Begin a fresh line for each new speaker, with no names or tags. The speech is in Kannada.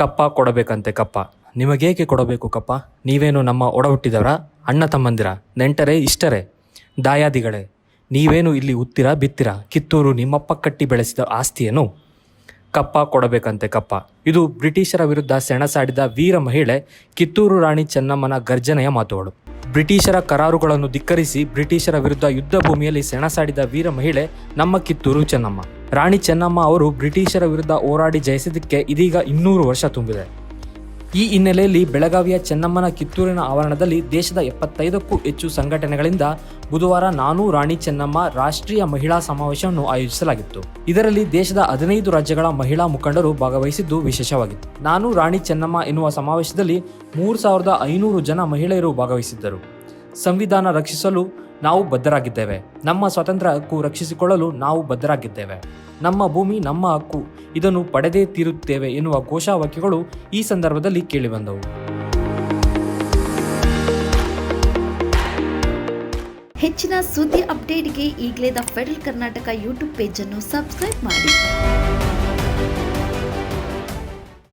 ಕಪ್ಪ ಕೊಡಬೇಕಂತೆ ಕಪ್ಪ. ನಿಮಗೇಕೆ ಕೊಡಬೇಕು ಕಪ್ಪ? ನೀವೇನು ನಮ್ಮ ಒಡ ಹುಟ್ಟಿದವರ ಅಣ್ಣ ತಮ್ಮಂದಿರ? ನೆಂಟರೇ, ಇಷ್ಟರೇ? ದಾಯಾದಿಗಳೇ, ನೀವೇನು ಇಲ್ಲಿ ಉತ್ತಿರ, ಬಿತ್ತಿರ? ಕಿತ್ತೂರು ನಿಮ್ಮಪ್ಪ ಕಟ್ಟಿ ಬೆಳೆಸಿದ ಆಸ್ತಿಯನ್ನು ಕಪ್ಪ ಕೊಡಬೇಕಂತೆ ಕಪ್ಪ. ಇದು ಬ್ರಿಟಿಷರ ವಿರುದ್ಧ ಸೆಣಸಾಡಿದ ವೀರ ಮಹಿಳೆ, ಕಿತ್ತೂರು ರಾಣಿ ಚೆನ್ನಮ್ಮನ ಗರ್ಜನೆಯ ಮಾತುಗಳು. ಬ್ರಿಟಿಷರ ಕರಾರುಗಳನ್ನು ಧಿಕ್ಕರಿಸಿ ಬ್ರಿಟಿಷರ ವಿರುದ್ಧ ಯುದ್ಧ ಭೂಮಿಯಲ್ಲಿ ಸೆಣಸಾಡಿದ ವೀರ ಮಹಿಳೆ ನಮ್ಮ ಕಿತ್ತೂರು ಚೆನ್ನಮ್ಮ. ರಾಣಿ ಚೆನ್ನಮ್ಮ ಅವರು ಬ್ರಿಟಿಷರ ವಿರುದ್ಧ ಹೋರಾಡಿ ಜಯಿಸಿದ್ದಕ್ಕೆ ಇದೀಗ ಇನ್ನೂರು ವರ್ಷ ತುಂಬಿದೆ. ಈ ಹಿನ್ನೆಲೆಯಲ್ಲಿ ಬೆಳಗಾವಿಯ ಚೆನ್ನಮ್ಮನ ಕಿತ್ತೂರಿನ ಆವರಣದಲ್ಲಿ ದೇಶದ ಎಪ್ಪತ್ತೈದಕ್ಕೂ ಹೆಚ್ಚು ಸಂಘಟನೆಗಳಿಂದ ಬುಧವಾರ ನಾನು ರಾಣಿ ಚೆನ್ನಮ್ಮ ರಾಷ್ಟ್ರೀಯ ಮಹಿಳಾ ಸಮಾವೇಶವನ್ನು ಆಯೋಜಿಸಲಾಗಿತ್ತು. ಇದರಲ್ಲಿ ದೇಶದ ಹದಿನೈದು ರಾಜ್ಯಗಳ ಮಹಿಳಾ ಮುಖಂಡರು ಭಾಗವಹಿಸಿದ್ದು ವಿಶೇಷವಾಗಿತ್ತು. ನಾನು ರಾಣಿ ಚೆನ್ನಮ್ಮ ಎನ್ನುವ ಸಮಾವೇಶದಲ್ಲಿ ಮೂರು ಸಾವಿರದ ಐನೂರು ಜನ ಮಹಿಳೆಯರು ಭಾಗವಹಿಸಿದ್ದರು. ಸಂವಿಧಾನ ರಕ್ಷಿಸಲು ನಾವು ಬದ್ಧರಾಗಿದ್ದೇವೆ. ನಮ್ಮ ಸ್ವಾತಂತ್ರ್ಯ ಹಕ್ಕು ರಕ್ಷಿಸಿಕೊಳ್ಳಲು ನಾವು ಬದ್ಧರಾಗಿದ್ದೇವೆ. ನಮ್ಮ ಭೂಮಿ, ನಮ್ಮ ಹಕ್ಕು, ಇದನ್ನು ಪಡೆದೇ ತೀರುತ್ತೇವೆ ಎನ್ನುವ ಘೋಷವಾಕ್ಯಗಳು ಈ ಸಂದರ್ಭದಲ್ಲಿ ಕೇಳಿಬಂದವು.
ಹೆಚ್ಚಿನ ಸುದ್ದಿ ಅಪ್ಡೇಟ್ಗೆ ಈಗಲೇ ದ ಫೆಡರಲ್ ಕರ್ನಾಟಕ ಯೂಟ್ಯೂಬ್ ಪೇಜನ್ನು ಸಬ್ಸ್ಕ್ರೈಬ್ ಮಾಡಿ.